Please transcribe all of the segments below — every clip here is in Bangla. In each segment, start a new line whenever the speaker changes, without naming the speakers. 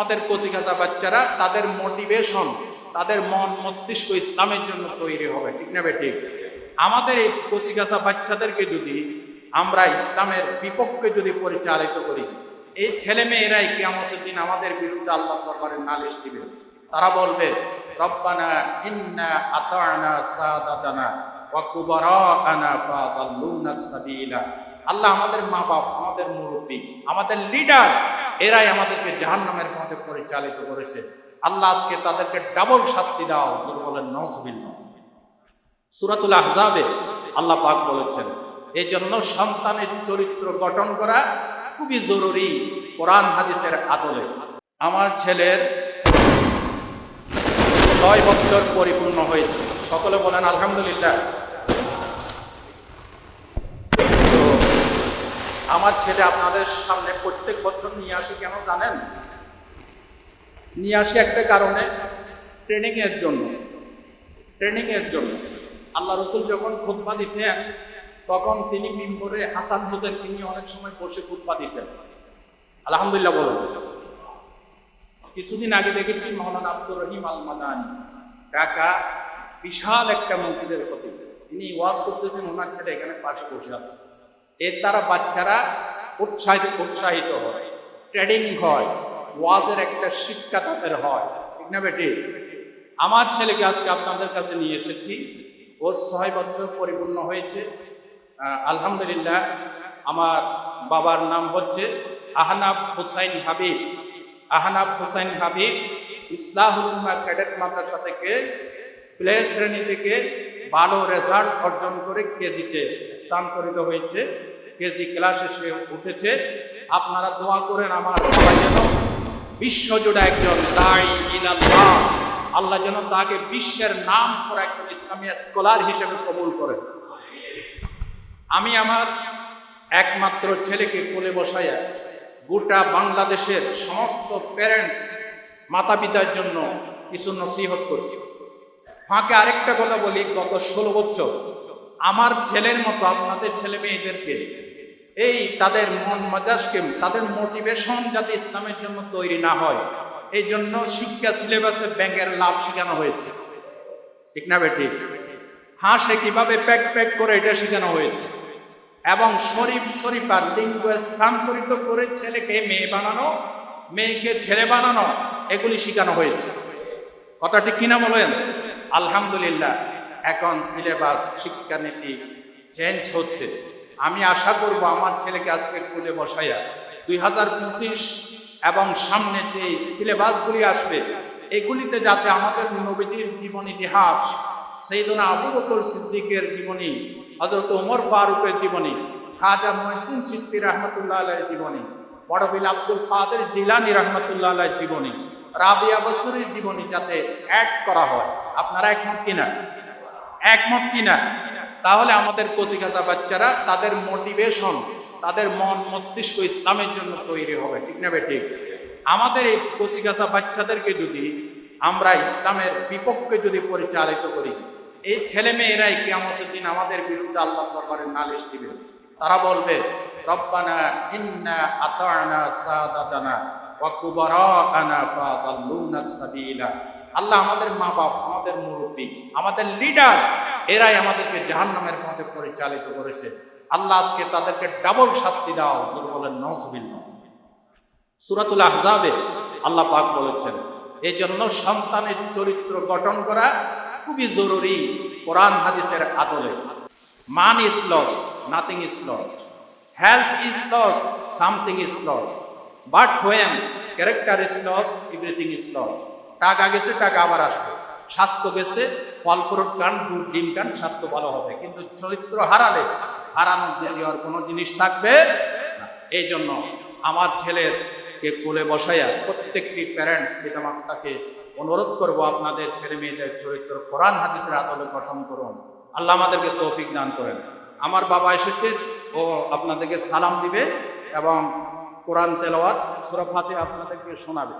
আমাদের কচিকাচা বাচ্চারা তাদের মোটিভেশন তাদের মন মস্তিষ্ক ইসলামের জন্য তৈরি হবে। ঠিক না ঠিক আমাদের এই কচিকাচা বাচ্চাদেরকে যদি আমরা ইসলামের বিপক্ষে যদি পরিচালিত করি, এই ছেলে মেয়েরাই কি আমাদের দিন আমাদের বিরুদ্ধে আল্লাহ দরবারে নালিশ দিবে। তারা বলবে, রব্বানা ইন্না আতানা সাদাতানা ওয়া কুবারাআনা ফাদাল্লুনা সাবিলা। আল্লাহ আমাদের মা বাপ, আমাদের মুরব্বী, আমাদের লিডার এরাই আমাদেরকে জাহান্নামের পথে পরিচালিত করেছে। আল্লাহ আজকে তাদেরকে ডাবল শাস্তি দাও, জোর বলেন নজবিল্লা সুরাতুল আহজাবে আল্লাহ পাক বলেছেন এই জন্য সন্তানের চরিত্র গঠন করা খুবই জরুরি কোরআন, হাদিসের আদলে। আমার ছেলের ছয় বছর পরিপূর্ণ হয়েছে। সকলে বলেন, আলহামদুলিল্লাহ। আমার ছেলে আপনাদের সামনে প্রত্যেক বছর নিয়ে আসি কেন জানেন? নিয়ে আসি একটা কারণে ট্রেনিং এর জন্য। ট্রেনিং এর জন্য। আল্লাহ রসুল যখন খুতবা দিতেন, তখন তিনি মিম্বরে হাসান হোসেন তিনি অনেক সময় বসে খুতবা দিতেন। আলহামদুলিল্লাহ বলুন। কিছুদিন আগে দেখেছি মৌলানা আব্দুর রহিম আল মাদানি ঢাকা, বিশাল একটা মসজিদের প্রতি। তিনি ওয়াজ করতেছেন, ওনার ছেলে এখানে পাশে বসে আছে। এর দ্বারা বাচ্চারা উৎসাহিত উৎসাহিত হয়। ট্রেডিং হয়। ওয়াজের একটা শিক্ষা তাদের হয়। ঠিক না বেটি? আমার ছেলেকে আজকে আপনাদের কাছে নিয়ে এসেছি। ওর ছয় বছর পরিপূর্ণ হয়েছে। আলহামদুলিল্লাহ, আমার বাবার নাম হচ্ছে আহনাব হুসাইন হাবিব। আহনাব হুসাইন হাবিব ইসলাহুল উম্মাহ ক্যাডেট মাদ্রাসা থেকে প্লে শ্রেণি থেকে ভালো রেজাল্ট অর্জন করে কেজিতে স্থানান্তরিত হয়েছে। কেজি ক্লাসে সে উঠেছে। আপনারা দোয়া করেন আমার বাবা যেন বিশ্বজুড়ে একজন দাই ইলাল্লাহ, আল্লাহ যেন তাকে বিশ্বের নাম করা একজন ইসলামী স্কলার হিসেবে কবুল করেন আমি আমার একমাত্র ছেলেকে কোলে বসাইয়া গোটা বাংলাদেশের সমস্ত প্যারেন্টস মাতা পিতার জন্য কিছু নসিহত করছি। ফাঁকে আরেকটা কথা বলি, গত ষোলো বছর আমার ছেলের মতো আপনাদের ছেলে মেয়েদেরকে এই তাদের মন মজাজকে, তাদের মোটিভেশন যাতে ইসলামের জন্য তৈরি না হয়, এই জন্য শিক্ষা সিলেবাসে ব্যাংকের লাভ শেখানো হয়েছে। ঠিক না বেটি? হাঁসে কীভাবে প্যাক প্যাক করে এটা শেখানো হয়েছে। এবং শরীফ শরীফার লিঙ্গ স্থানান্তরিত করে ছেলেকে মেয়ে বানানো, মেয়েকে ছেলে বানানো, এগুলি শেখানো হয়েছে। কথা ঠিক কিনা বলেন? আলহামদুলিল্লাহ, এখন সিলেবাস, শিক্ষানীতি চেঞ্জ হচ্ছে। আমি আশা করব আমার ছেলেকে আজকে খুলে বসাইয়া দুই হাজার পঁচিশ এবং সামনে যে সিলেবাসগুলি আসবে, এগুলিতে যাতে আমাদের নবীজির জীবন ইতিহাস সেই সেইদনা আবু বকর সিদ্দিকের জীবনী হজরত ওমর ফারুকের জীবনী, খাজা মহিউদ্দিন চিস্তি রহমতুল্লাহ আলের জীবনী বড়বিল আব্দুল কাদের জিলানি রহমতুল্লাহ আলের জীবনী রাবিয়া বসুরির জীবনী যাতে অ্যাড করা হয়। আপনারা একমত কিনা? একমত কিনা? তাহলে আমাদের কচিকাচা বাচ্চারা তাদের মোটিভেশন তাদের মন মস্তিষ্ক ইসলামের জন্য তৈরি হবে। ঠিক না ঠিক? আমাদের এই কচিকাচা বাচ্চাদেরকে যদি আমরা ইসলামের বিপক্ষে যদি পরিচালিত করি, এই ছেলে মেয়েরাই কি আমাদের দিন আমাদের বিরুদ্ধে আল্লাহ দরবারে নালিশ দিবে। তারা বলবে, রব্বানা ইন্না আতানা সাদাতানা আল্লাহ আমাদের মা বাপ আমাদের মুরব্বী, আমাদের লিডার এরাই আমাদেরকে জাহান্নামের পথে পরিচালিত করেছে। আল্লাহ আজকে তাদেরকে ডাবল শাস্তি দাও জোর বলেন নজবিল্লা সুরাতুল আহজাবে আল্লাহ পাক বলেছেন এই জন্য সন্তানের চরিত্র গঠন করা খুবই জরুরি কোরআন, হাদিসের আদলে। Money is lost nothing is lost health is lost something is lost but when character is lost everything is lost টাকা গেছে, টাকা আবার আসবে। স্বাস্থ্য গেছে ফল ফ্রুট খান দুধ ডিম খান স্বাস্থ্য ভালো হবে। কিন্তু চরিত্র হারালে হারানোর দেওয়ার কোনো জিনিস থাকবে এই জন্য আমার ছেলের কে কোলে বসাইয়া প্রত্যেকটি প্যারেন্টস পিতামাতাকে অনুরোধ করব আপনাদের ছেলে মেয়েদের চরিত্র কোরআন, হাদিসের আদলে গঠন করুন। আল্লাহ আমাদেরকে তৌফিক দান করেন। আমার বাবা এসেছে, ও আপনাদেরকে সালাম দিবে এবং কোরআন তেলাওয়াত সুরফাতে আপনাদেরকে শোনাবে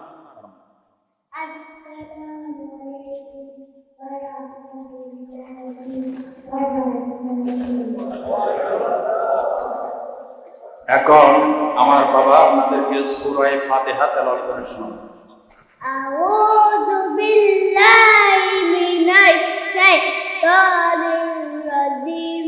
এখন আমার বাবা আপনাদেরকে সুরায় ফাতেহা তেলাওয়াত করে শোনাবে
أعوذ بالله من الشيطان الرجيم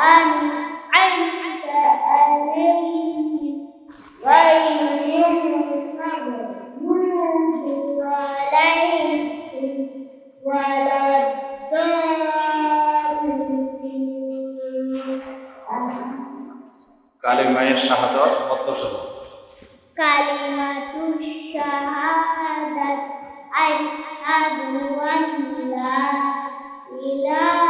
عن عنك عليهم غير المغضوب عليهم ولا
কালিমায়ের শাহাদত কত
সহ কালিমাতু শাহাদাত আশহাদু আল্লা ইলাহা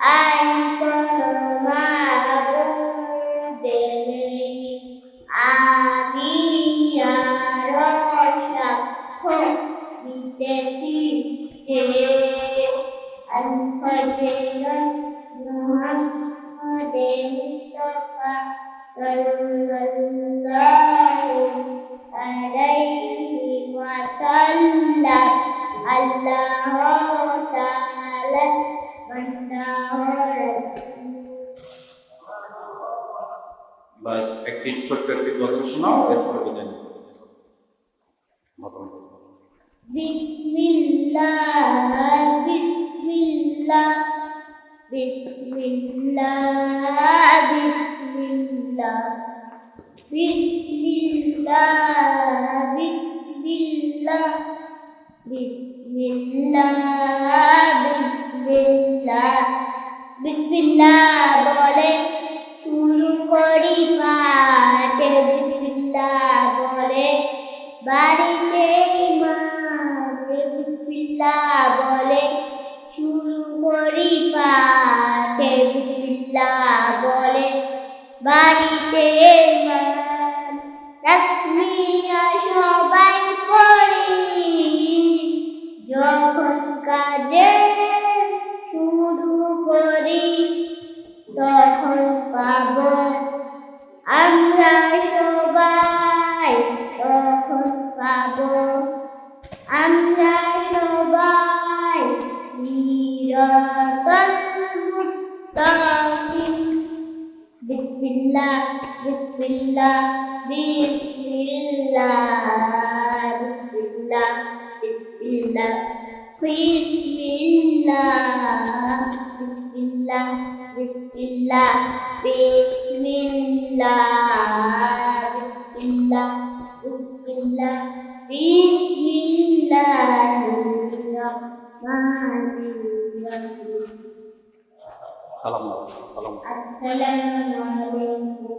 I একটি ছোট্ট একটি গল্প এরপরে বিদায়
বিসমিল্লাহ বিসমিল্লাহ বিসমিল্লাহ বিসমিল্লাহ বিসমিল্লাহ বিসমিল্লাহ বিসমিল্লাহ বিসমিল্লাহ বিসমিল্লাহ বলে বিসমিল্লাহ বিসমিল্লাহ বিসমিল্লাহ বিসমিল্লাহ বিসমিল্লাহ বিসমিল্লাহিররহমানিররহিম
সালাম আলাইকুম, সালাম
আসসালামু আলাইকুম ওয়া রাহমাতুল্লাহি ওয়া বারাকাতুহু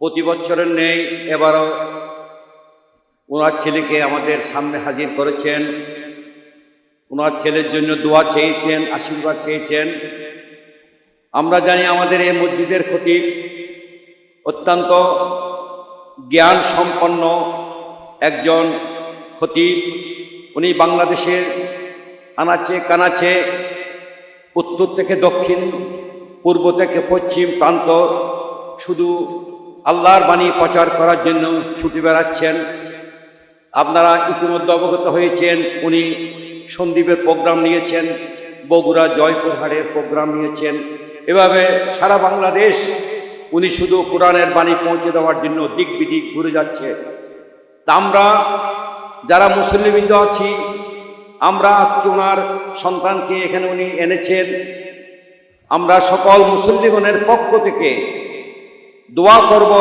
প্রতি বছরের নেই, এবারও ওনার ছেলেকে আমাদের সামনে হাজির করেছেন। ওনার ছেলের জন্য দোয়া চেয়েছেন, আশীর্বাদ চেয়েছেন। আমরা জানি আমাদের এই মসজিদের ক্ষতি অত্যন্ত জ্ঞান সম্পন্ন একজন খতিব উনি বাংলাদেশের আনাচে কানাচে উত্তর থেকে দক্ষিণ, পূর্ব থেকে পশ্চিম প্রান্ত, শুধু আল্লাহর বাণী প্রচার করার জন্য ছুটি বেড়াচ্ছেন। আপনারা ইতিমধ্যে অবগত হয়েছেন, উনি সন্দীপের প্রোগ্রাম নিয়েছেন,
বগুড়া জয়পুরহাটের প্রোগ্রাম নিয়েছেন। এভাবে সারা বাংলাদেশ উনি শুধু কোরআনের বাণী পৌঁছে দেওয়ার জন্য দিক বিদিক ঘুরে যাচ্ছে। আমরা যারা মুসলিমবৃন্দ আছি আমরা আজকে ওনার সন্তানকে এখানে উনি এনেছেন। আমরা সকল মুসল্লিগণের পক্ষ থেকে দোয়া করব,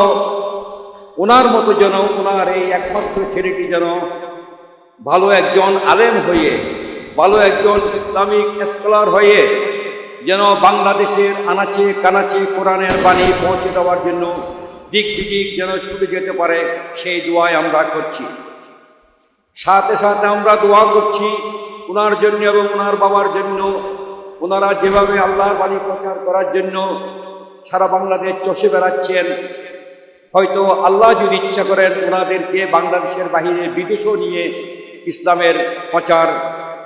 ওনার মতো যেন ওনার এই একমাত্র ছেলেটি যেন ভালো একজন আলেম হয়ে, ভালো একজন ইসলামিক স্কলার হয়ে যেন বাংলাদেশের আনাচে কানাচে কোরআনের বাণী পৌঁছে দেওয়ার জন্য দিক দিক যেন ছুটে যেতে পারে, সেই দোয়াই আমরা করছি। সাথে সাথে আমরা দোয়া করছি ওনার জন্য এবং ওনার বাবার জন্য। ওনারা যেভাবে আল্লাহর বাণী প্রচার করার জন্য সারা বাংলাদেশ চষে বেড়াচ্ছেন। হয়তো আল্লাহ যদি ইচ্ছা করেন ওনাদেরকে বাংলাদেশের বাহিরে বিদেশও নিয়ে ইসলামের প্রচার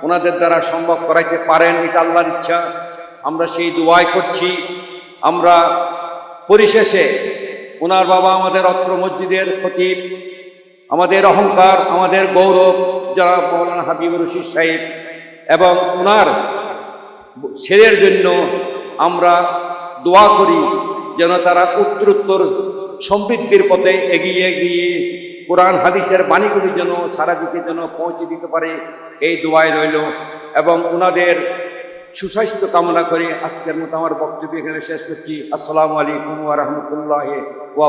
ওনাদের দ্বারা সম্ভব করাইতে পারেন, এটা আল্লাহর ইচ্ছা। আমরা সেই দোয়াই করছি। আমরা পরিশেষে ওনার বাবা আমাদের অত্র মসজিদের খতিব আমাদের অহংকার, আমাদের গৌরব, যারা মৌলানা হাবিবুর রশিদ সাহেব এবং ওনার ছেলের জন্য আমরা দোয়া করি যেন তারা উত্তরোত্তর সমৃদ্ধির পথে এগিয়ে গিয়ে কোরআন হাদিসের বাণীগুলি যেন সারা দিকে যেন পৌঁছে দিতে পারে, এই দোয়ায় রইল। এবং ওনাদের সুস্বাস্থ্য কামনা করে আজকের মতো আমার বক্তব্য এখানে শেষ করছি। আসসালামু আলাইকুম ওয়া রাহমাতুল্লাহি ওয়া